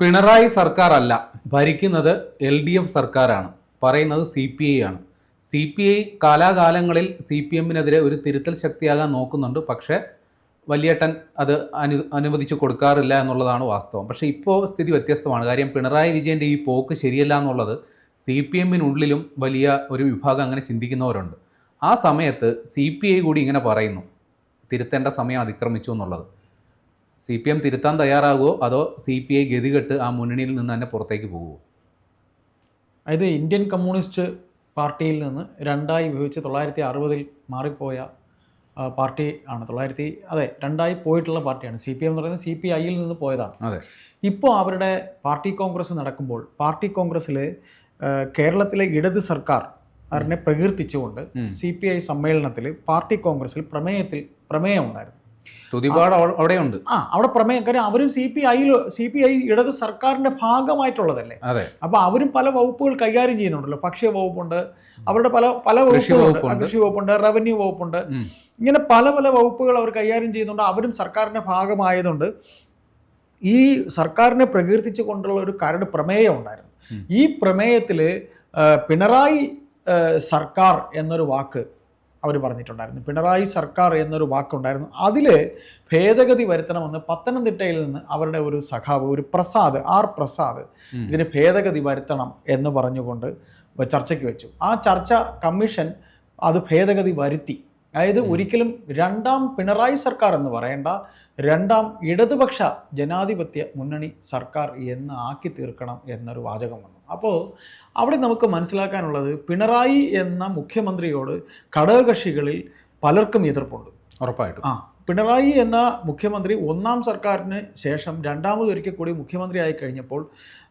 പിണറായി സർക്കാർ അല്ല ഭരിക്കുന്നത് എൽ ഡി എഫ് സർക്കാരാണ്. പറയുന്നത് സി പി ഐ ആണ്. സി പി ഐ കാലാകാലങ്ങളിൽ സി പി എമ്മിനെതിരെ ഒരു തിരുത്തൽ ശക്തിയാകാൻ നോക്കുന്നുണ്ട്. പക്ഷേ വലിയേട്ടൻ അത് അനു അനുവദിച്ച് കൊടുക്കാറില്ല എന്നുള്ളതാണ് വാസ്തവം. പക്ഷേ ഇപ്പോൾ സ്ഥിതി വ്യത്യസ്തമാണ്. കാര്യം പിണറായി വിജയന്റെ ഈ പോക്ക് ശരിയല്ല എന്നുള്ളത് സി പി എമ്മിനുള്ളിലും വലിയ ഒരു വിഭാഗം അങ്ങനെ ചിന്തിക്കുന്നവരുണ്ട്. ആ സമയത്ത് സി പി ഐ കൂടി ഇങ്ങനെ പറയുന്നു. തിരുത്തേണ്ട സമയം അതിക്രമിച്ചു എന്നുള്ളത്. സി പി എം തിരുത്താൻ തയ്യാറാകുമോ അതോ സി പി ഐ ഗതികെട്ട് ആ മുന്നണിയിൽ നിന്ന് തന്നെ പുറത്തേക്ക് പോകുമോ അതായത് ഇന്ത്യൻ കമ്മ്യൂണിസ്റ്റ് പാർട്ടിയിൽ നിന്ന് രണ്ടായി വിഭജിച്ച് തൊള്ളായിരത്തി അറുപതിൽ മാറിപ്പോയ പാർട്ടി ആണ്. തൊള്ളായിരത്തി അതെ രണ്ടായി പോയിട്ടുള്ള പാർട്ടിയാണ്. സി പി എം എന്ന് പറയുന്നത് സി പി ഐയിൽ നിന്ന് പോയതാണ്. അതെ. ഇപ്പോൾ അവരുടെ പാർട്ടി കോൺഗ്രസ് നടക്കുമ്പോൾ പാർട്ടി കോൺഗ്രസ്സിൽ കേരളത്തിലെ ഇടത് സർക്കാർ അവരെ പ്രകീർത്തിച്ചുകൊണ്ട്. സി പി ഐ സമ്മേളനത്തിൽ പാർട്ടി കോൺഗ്രസ്സിൽ പ്രമേയത്തിൽ പ്രമേയം ഉണ്ടായിരുന്നു. സ്തുതിപാട് അവ- അവിടെയുണ്ട്. ആ അവിടെ പ്രമേയം. കാര്യം അവരും സി പി ഐയിൽ സി പി ഐ ഇടത് സർക്കാരിന്റെ ഭാഗമായിട്ടുള്ളതല്ലേ? അതെ. അപ്പോൾ അവരും പല വകുപ്പുകൾ കൈകാര്യം ചെയ്യുന്നുണ്ടല്ലോ. ഭക്ഷ്യ വകുപ്പുണ്ട് അവരുടെ പല പല വകുപ്പുകളുണ്ട്. കൃഷി വകുപ്പുണ്ട് റവന്യൂ വകുപ്പുണ്ട്. ഇങ്ങനെ പല പല വകുപ്പുകൾ അവർ കൈകാര്യം ചെയ്യുന്നുണ്ട്. അവരും സർക്കാരിന്റെ ഭാഗമായതുകൊണ്ട് ഈ സർക്കാരിനെ പ്രകീർത്തിച്ചു കൊണ്ടുള്ള ഒരു കരട് പ്രമേയം ഉണ്ടായിരുന്നു. ഈ പ്രമേയത്തിൽ പിണറായി സർക്കാർ എന്നൊരു വാക്ക് അവർ പറഞ്ഞിട്ടുണ്ടായിരുന്നു. പിണറായി സർക്കാർ എന്നൊരു വാക്കുണ്ടായിരുന്നു. അതിൽ ഭേദഗതി വരുത്തണമെന്ന് പത്തനംതിട്ടയിൽ നിന്ന് അവരുടെ ഒരു സഖാവ് ഒരു പ്രസാദ് ആർ പ്രസാദ്. ഇതിന് ഭേദഗതി വരുത്തണം എന്ന് പറഞ്ഞുകൊണ്ട് ചർച്ചയ്ക്ക് വെച്ചു. ആ ചർച്ച കമ്മീഷൻ അത് ഭേദഗതി വരുത്തി. അതായത് ഒരിക്കലും രണ്ടാം പിണറായി സർക്കാർ എന്ന് പറയേണ്ട രണ്ടാം ഇടതുപക്ഷ ജനാധിപത്യ മുന്നണി സർക്കാർ എന്ന് ആക്കി തീർക്കണം എന്നൊരു വാചകം വന്നു. അപ്പോൾ അവിടെ നമുക്ക് മനസ്സിലാക്കാനുള്ളത് പിണറായി എന്ന മുഖ്യമന്ത്രിയോട് ഘടകകക്ഷികളിൽ പലർക്കും എതിർപ്പുണ്ട്. ഉറപ്പായിട്ടും. ആ പിണറായി എന്ന മുഖ്യമന്ത്രി ഒന്നാം സർക്കാരിന് ശേഷം രണ്ടാമതൊരിക്കൽ കൂടി മുഖ്യമന്ത്രിയായി കഴിഞ്ഞപ്പോൾ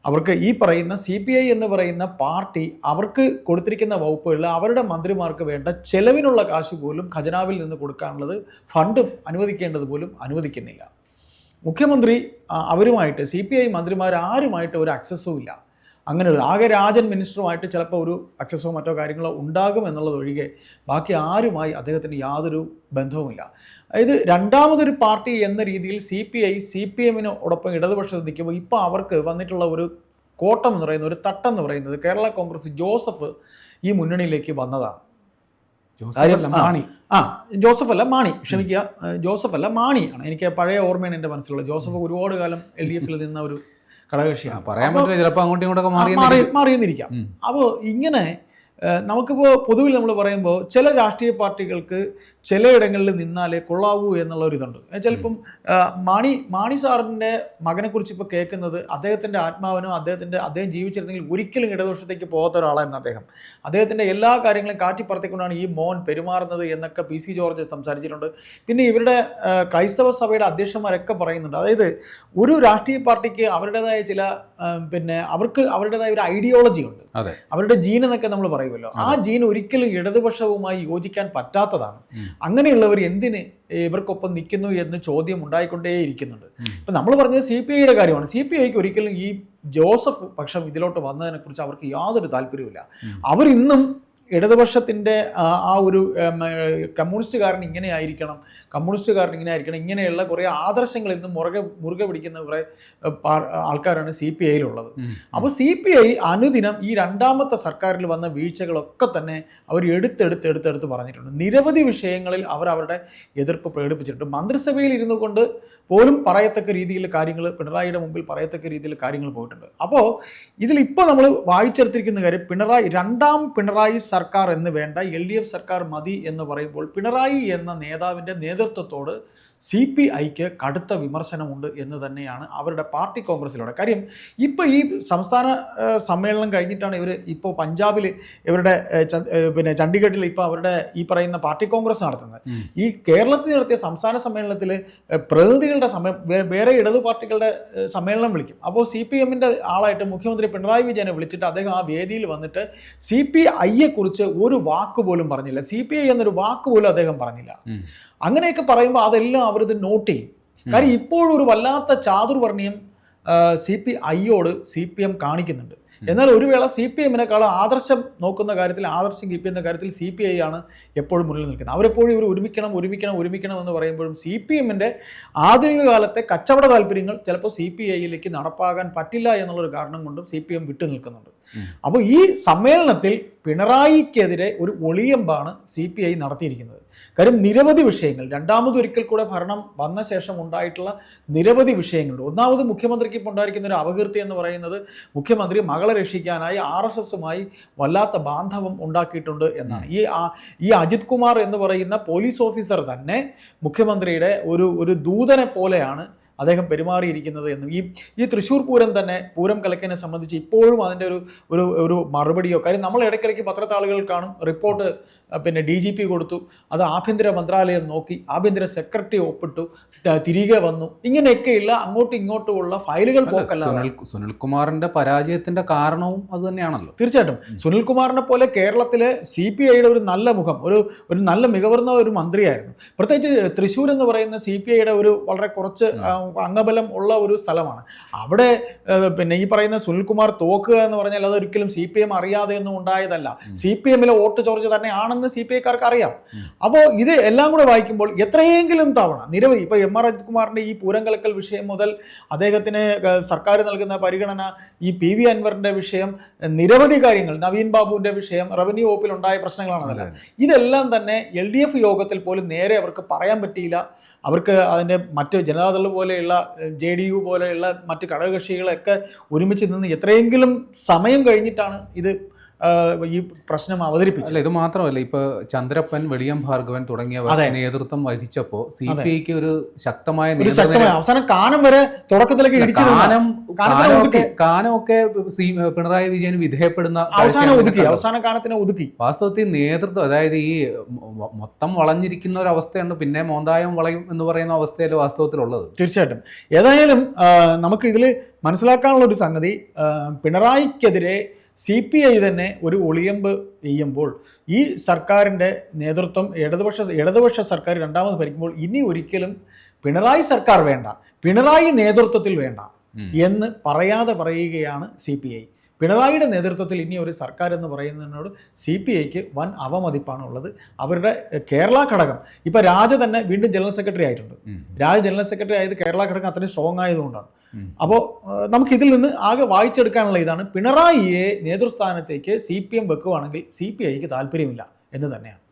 അവർക്ക് ഈ പറയുന്ന സി പി ഐ എന്ന് പറയുന്ന പാർട്ടി അവർക്ക് കൊടുത്തിരിക്കുന്ന വകുപ്പുകളിൽ അവരുടെ മന്ത്രിമാർക്ക് വേണ്ട ചെലവിനുള്ള കാശ് പോലും ഖജനാവിൽ നിന്ന് കൊടുക്കാനുള്ളത് ഫണ്ട് അനുവദിക്കേണ്ടത് പോലും അനുവദിക്കുന്നില്ല. മുഖ്യമന്ത്രി അവരുമായിട്ട് സി പി ഐ മന്ത്രിമാർ ആരുമായിട്ട് ഒരു അക്സസ്സും ഇല്ല. അങ്ങനെ ഒരു ആകെ രാജൻ മിനിസ്റ്ററുമായിട്ട് ചിലപ്പോൾ ഒരു അക്സസ്സോ മറ്റോ കാര്യങ്ങളോ ഉണ്ടാകും എന്നുള്ളത് ഒഴികെ ബാക്കി ആരുമായി അദ്ദേഹത്തിന് യാതൊരു ബന്ധവുമില്ല. അതായത് രണ്ടാമതൊരു പാർട്ടി എന്ന രീതിയിൽ C P I C P എമ്മിനോടൊപ്പം ഇടതുപക്ഷത്ത് നിൽക്കുമ്പോൾ ഇപ്പോൾ അവർക്ക് വന്നിട്ടുള്ള ഒരു കോട്ടം എന്ന് പറയുന്നത് ഒരു തട്ടം എന്ന് പറയുന്നത് കേരള കോൺഗ്രസ് ജോസഫ് ഈ മുന്നണിയിലേക്ക് വന്നതാണ്. മാണി. ആ ജോസഫ് അല്ല മാണി. ക്ഷമിക്കുക. ജോസഫ് അല്ല മാണിയാണ് എനിക്ക് പഴയ ഓർമ്മയാണ് എന്റെ മനസ്സിലുള്ളത്. ജോസഫ് ഒരുപാട് കാലം എൽ ഡി എഫിൽ നിന്ന ഒരു ഘടകകക്ഷിയാണ്. പറയാൻ പറ്റില്ല. ചിലപ്പോൾ അങ്ങോട്ടും ഇങ്ങോട്ടൊക്കെ മാറി മാറി മാറിയെന്നിരിക്കാം. അപ്പോൾ ഇങ്ങനെ നമുക്കിപ്പോൾ പൊതുവിൽ നമ്മൾ പറയുമ്പോൾ ചില രാഷ്ട്രീയ പാർട്ടികൾക്ക് ചിലയിടങ്ങളിൽ നിന്നാലേ കൊള്ളാവൂ എന്നുള്ള ഒരു ഇതുണ്ട് ഏഹ്, ചിലപ്പം മാണി മാണി സാറിന്റെ മകനെക്കുറിച്ച് ഇപ്പോൾ കേൾക്കുന്നത് അദ്ദേഹത്തിന്റെ ആത്മാവനോ അദ്ദേഹത്തിന്റെ അദ്ദേഹം ജീവിച്ചിരുന്നെങ്കിൽ ഒരിക്കലും ഇടതുപക്ഷത്തേക്ക് പോകാത്ത ഒരാളായിരുന്നു അദ്ദേഹം. അദ്ദേഹത്തിന്റെ എല്ലാ കാര്യങ്ങളും കാറ്റിപ്പറത്തിക്കൊണ്ടാണ് ഈ മോൻ പെരുമാറുന്നത് എന്നൊക്കെ പി സി ജോർജ് സംസാരിച്ചിട്ടുണ്ട്. പിന്നെ ഇവരുടെ ക്രൈസ്തവ സഭയുടെ അധ്യക്ഷന്മാരൊക്കെ പറയുന്നുണ്ട്. അതായത് ഒരു രാഷ്ട്രീയ പാർട്ടിക്ക് അവരുടേതായ ചില പിന്നെ അവർക്ക് അവരുടേതായ ഒരു ഐഡിയോളജി ഉണ്ട്. അതെ. അവരുടെ ജീൻ എന്നൊക്കെ നമ്മൾ പറയുമല്ലോ ആ ജീൻ ഒരിക്കലും ഇടതുപക്ഷവുമായി യോജിക്കാൻ പറ്റാത്തതാണ്. അങ്ങനെയുള്ളവർ എന്തിന് ഇവർക്കൊപ്പം നിൽക്കുന്നു എന്ന് ചോദ്യം ഉണ്ടായിക്കൊണ്ടേ ഇരിക്കുന്നുണ്ട് ഉം. ഇപ്പം നമ്മൾ പറഞ്ഞത് സി പി ഐയുടെ കാര്യമാണ് സി പി ഐക്ക് ഒരിക്കലും ഈ ജോസഫ് പക്ഷം ഇതിലോട്ട് വന്നതിനെക്കുറിച്ച് അവർക്ക് യാതൊരു താല്പര്യവുമില്ല. അവരിന്നും ഇടതുപക്ഷത്തിന്റെ ആ ഒരു കമ്മ്യൂണിസ്റ്റുകാരൻ ഇങ്ങനെ ആയിരിക്കണം കമ്മ്യൂണിസ്റ്റുകാരൻ ഇങ്ങനെ ആയിരിക്കണം ഇങ്ങനെയുള്ള കുറേ ആദർശങ്ങൾ ഇന്ന് മുറുകെ മുറുകെ പിടിക്കുന്ന കുറേ ആൾക്കാരാണ് സി പി ഐയിലുള്ളത്. അപ്പോൾ സി പി ഐ അനുദിനം ഈ രണ്ടാമത്തെ സർക്കാരിൽ വന്ന വീഴ്ചകളൊക്കെ തന്നെ അവർ എടുത്തെടുത്ത് എടുത്തെടുത്ത് പറഞ്ഞിട്ടുണ്ട്. നിരവധി വിഷയങ്ങളിൽ അവർ അവരുടെ എതിർപ്പ് പ്രകടിപ്പിച്ചിട്ടുണ്ട്. മന്ത്രിസഭയിൽ ഇരുന്നു കൊണ്ട് പോലും പറയത്തക്ക രീതിയിൽ കാര്യങ്ങൾ പിണറായിയുടെ മുമ്പിൽ പറയത്തക്ക രീതിയിൽ കാര്യങ്ങൾ പോയിട്ടുണ്ട്. അപ്പോൾ ഇതിൽ ഇപ്പോൾ നമ്മൾ വായിച്ചെടുത്തിരിക്കുന്ന കാര്യം പിണറായി രണ്ടാം പിണറായി സർക്കാർ എന്ന് വേണ്ട എൽ ഡി എഫ് സർക്കാർ മതി എന്ന് പറയുമ്പോൾ പിണറായി എന്ന നേതാവിന്റെ നേതൃത്വത്തോട് സി പി ഐക്ക് കടുത്ത വിമർശനമുണ്ട് എന്ന് തന്നെയാണ് അവരുടെ പാർട്ടി കോൺഗ്രസിലൂടെ. കാര്യം ഇപ്പോൾ ഈ സംസ്ഥാന സമ്മേളനം കഴിഞ്ഞിട്ടാണ് ഇവർ ഇപ്പോൾ പഞ്ചാബിൽ ഇവരുടെ പിന്നെ ചണ്ഡീഗഡിൽ ഇപ്പോൾ അവരുടെ ഈ പറയുന്ന പാർട്ടി കോൺഗ്രസ് നടത്തുന്നത്. ഈ കേരളത്തിൽ നടത്തിയ സംസ്ഥാന സമ്മേളനത്തിൽ പ്രതിനിധികളുടെ സമയം വേറെ ഇടതു പാർട്ടികളുടെ സമ്മേളനം വിളിക്കും. അപ്പോൾ സി പി എമ്മിന്റെ ആളായിട്ട് മുഖ്യമന്ത്രി പിണറായി വിജയനെ വിളിച്ചിട്ട് അദ്ദേഹം ആ വേദിയിൽ വന്നിട്ട് സി പി ഐയെക്കുറിച്ച് ഒരു വാക്ക് പോലും പറഞ്ഞില്ല. സി പി ഐ എന്നൊരു വാക്ക് പോലും അദ്ദേഹം പറഞ്ഞില്ല. അങ്ങനെയൊക്കെ പറയുമ്പോൾ അതെല്ലാം അവരിത് നോട്ട് ചെയ്യും. കാര്യം ഇപ്പോഴും ഒരു വല്ലാത്ത ചാതുർവർണയം സി പി ഐയോട് സി പി എം കാണിക്കുന്നുണ്ട്. എന്നാൽ ഒരു വേള സി പി എമ്മിനേക്കാളും ആദർശം നോക്കുന്ന കാര്യത്തിൽ ആദർശം കീപ്പ് ചെയ്യുന്ന കാര്യത്തിൽ സി പി ഐ ആണ് എപ്പോഴും മുന്നിൽ നിൽക്കുന്നത്. അവരെപ്പോഴും ഇവർ ഒരുമിക്കണം ഒരുമിക്കണം ഒരുമിക്കണം എന്ന് പറയുമ്പോഴും സി പി എമ്മിന്റെ ആധുനിക കാലത്തെ കച്ചവട താല്പര്യങ്ങൾ ചിലപ്പോൾ സി പി ഐയിലേക്ക് നടപ്പാകാൻ പറ്റില്ല എന്നുള്ളൊരു കാരണം കൊണ്ടും സി പി എം വിട്ടു നിൽക്കുന്നുണ്ട് അപ്പോൾ ഈ സമ്മേളനത്തിൽ പിണറായിക്കെതിരെ ഒരു ഒളിയമ്പാണ് സി പി ഐ നടത്തിയിരിക്കുന്നത്. കാര്യം നിരവധി വിഷയങ്ങൾ രണ്ടാമതൊരിക്കൽ കൂടെ ഭരണം വന്ന ശേഷം ഉണ്ടായിട്ടുള്ള നിരവധി വിഷയങ്ങളുണ്ട്. ഒന്നാമത് മുഖ്യമന്ത്രിക്ക് ഇപ്പോൾ ഉണ്ടായിരിക്കുന്ന ഒരു അപകീർത്തി എന്ന് പറയുന്നത് മുഖ്യമന്ത്രി മകളെ രക്ഷിക്കാനായി ആർ എസ് എസുമായി വല്ലാത്ത ബാന്ധവം ഉണ്ടാക്കിയിട്ടുണ്ട് എന്നാണ്. ഈ ഈ അജിത് കുമാർ എന്ന് പറയുന്ന പോലീസ് ഓഫീസർ തന്നെ മുഖ്യമന്ത്രിയുടെ ഒരു ഒരു ദൂതനെ പോലെയാണ് അദ്ദേഹം പെരുമാറിയിരിക്കുന്നത് എന്നും ഈ ഈ തൃശ്ശൂർ പൂരം തന്നെ പൂരം കലക്കിനെ സംബന്ധിച്ച് ഇപ്പോഴും അതിന്റെ ഒരു ഒരു ഒരു മറുപടിയോ കാര്യം നമ്മൾ ഇടയ്ക്കിടയ്ക്ക് പത്രത്താളുകൾ കാണും റിപ്പോർട്ട് പിന്നെ ഡി ജി പി കൊടുത്തു അത് ആഭ്യന്തര മന്ത്രാലയം നോക്കി ആഭ്യന്തര സെക്രട്ടറി ഒപ്പിട്ടു തിരികെ വന്നു ഇങ്ങനെയൊക്കെയുള്ള അങ്ങോട്ടും ഇങ്ങോട്ടുമുള്ള ഫയലുകൾ സുനിൽ സുനിൽകുമാറിന്റെ പരാജയത്തിന്റെ കാരണവും അത് തന്നെയാണല്ലോ. തീർച്ചയായിട്ടും. സുനിൽകുമാറിനെ പോലെ കേരളത്തിലെ സി പി ഐയുടെ ഒരു നല്ല മുഖം ഒരു ഒരു നല്ല മികവർന്ന ഒരു മന്ത്രിയായിരുന്നു. പ്രത്യേകിച്ച് തൃശ്ശൂർ എന്ന് പറയുന്ന സി പി ഐയുടെ ഒരു വളരെ കുറച്ച് അംഗബലം ഉള്ള ഒരു സ്ഥലമാണ്. അവിടെ പിന്നെ ഈ പറയുന്ന സുനിൽകുമാർ തോക്കുക എന്ന് പറഞ്ഞാൽ അതൊരിക്കലും സി പി എം അറിയാതെ ഒന്നും ഉണ്ടായതല്ല. സി പി എമ്മിലെ വോട്ട് ചോർച്ച തന്നെയാണെന്ന് സി പി ഐക്കാർക്ക് അറിയാം. അപ്പോൾ ഇത് എല്ലാം കൂടെ വായിക്കുമ്പോൾ എത്രയെങ്കിലും തവണ നിരവധി ഇപ്പൊ എം ആർ അജിത്കുമാറിന്റെ ഈ പൂരം കലക്കൽ വിഷയം മുതൽ അദ്ദേഹത്തിന് സർക്കാർ നൽകുന്ന പരിഗണന ഈ പി വി അൻവറിന്റെ വിഷയം നിരവധി കാര്യങ്ങൾ നവീൻ ബാബുവിന്റെ വിഷയം റവന്യൂ വകുപ്പിൽ ഉണ്ടായ പ്രശ്നങ്ങളാണ് അതെല്ലാം. ഇതെല്ലാം തന്നെ എൽ ഡി എഫ് യോഗത്തിൽ പോലും നേരെ അവർക്ക് പറയാൻ പറ്റിയില്ല. അവർക്ക് അതിന്റെ മറ്റ് ജനതാദൾ പോലെയുള്ള ജെ ഡി യു പോലെയുള്ള മറ്റ് ഘടകകക്ഷികളൊക്കെ ഒരുമിച്ച് നിന്ന് എത്രയെങ്കിലും സമയം കഴിഞ്ഞിട്ടാണ് ഇത് ഈ പ്രശ്നം അവതരിപ്പിച്ചു. അല്ല ഇത് മാത്രമല്ല ഇപ്പൊ ചന്ദ്രപ്പൻ വെളിയം ഭാർഗവൻ തുടങ്ങിയവർ. നേതൃത്വം വഹിച്ചപ്പോ സി. പി ഐക്ക് ഒരു ശക്തമായ അവസാനം കാനം വരെ തുടക്കത്തിലേക്ക് കാനം കാനമൊക്കെ പിണറായി വിജയൻ വിധേയപ്പെടുന്ന അവസാനം ഒതുക്കി കാനത്തിനെ ഒതുക്കി. വാസ്തവത്തിൽ നേതൃത്വം അതായത് ഈ മൊത്തം വളഞ്ഞിരിക്കുന്ന ഒരു അവസ്ഥയുണ്ട് പിന്നെ മോന്തായം വളയും എന്ന് പറയുന്ന അവസ്ഥയല്ല വാസ്തവത്തിലുള്ളത്? തീർച്ചയായിട്ടും. ഏതായാലും നമുക്ക് ഇതിൽ മനസ്സിലാക്കാനുള്ള ഒരു സംഗതി പിണറായിക്കെതിരെ സി പി ഐ തന്നെ ഒരു ഒളിയമ്പ് ചെയ്യുമ്പോൾ ഈ സർക്കാരിന്റെ നേതൃത്വം ഇടതുപക്ഷ ഇടതുപക്ഷ സർക്കാർ രണ്ടാമത് ഭരിക്കുമ്പോൾ ഇനി ഒരിക്കലും പിണറായി സർക്കാർ വേണ്ട പിണറായി നേതൃത്വത്തിൽ വേണ്ട എന്ന് പറയാതെ പറയുകയാണ് സി പി ഐ പിണറായിയുടെ നേതൃത്വത്തിൽ ഇനി ഒരു സർക്കാർ എന്ന് പറയുന്നതിനോട് സി പി ഐക്ക് വൻ അവമതിപ്പാണ് ഉള്ളത് അവരുടെ കേരള ഘടകം. ഇപ്പം രാജ തന്നെ വീണ്ടും ജനറൽ സെക്രട്ടറി ആയിട്ടുണ്ട്. രാജ ജനറൽ സെക്രട്ടറി ആയത് കേരള ഘടകം അത്രയും സ്ട്രോങ് ആയതുകൊണ്ടാണ്. അപ്പോൾ നമുക്ക് ഇതിൽ നിന്ന് ആകെ വായിച്ചെടുക്കാനുള്ള ഇതാണ് പിണറായിയെ നേതൃസ്ഥാനത്തേക്ക് സി പി എം വെക്കുവാണെങ്കിൽ സി പി ഐക്ക് താല്പര്യമില്ല എന്ന് തന്നെയാണ്.